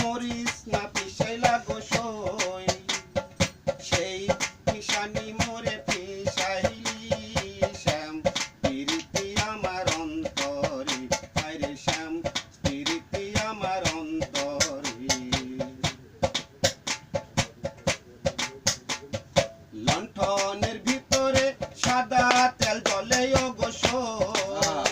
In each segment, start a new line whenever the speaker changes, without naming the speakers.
Morris না পিসাইলা গোসই সেই। পিসানি মোরে পিসাইলি শ্যাম পিরিতি আমার অন্তরে। আরে শ্যাম পিরিতি আমার অন্তরে। লণ্ঠনের ভিতরে সাদা তেল জলে গোসই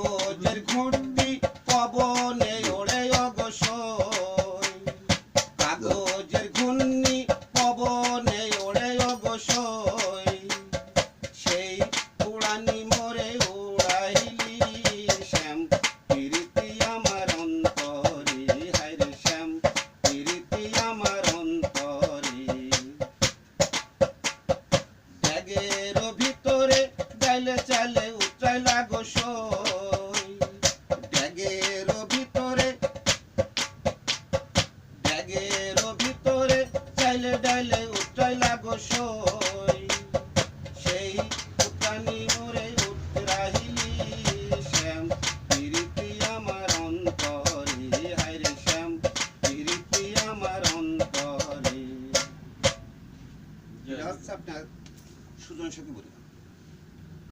কাগজের ঘুরতি পবনে ওড়ে অগসয় কাগজের ঘূর্ণি পবনে ওড়ে অগসয় সেই উড়ানি মরে উড়াইলি শ্যাম প্রীতি আমার অন্তরে। শ্যাম প্রীতি আমার অন্তরে। ব্যাগের ভিতরে চাইলে চালে উচ্চাইলা গোসল ডাইলে ডাইলে উত্তয় লাগো সই। সেই উত্তানি মোরে উত্তরাহিলি শ্যাম প্রীতি আমার অন্তরে। হাইরে শ্যাম প্রীতি আমার অন্তরে। আপনার সুজনের সাথে বলি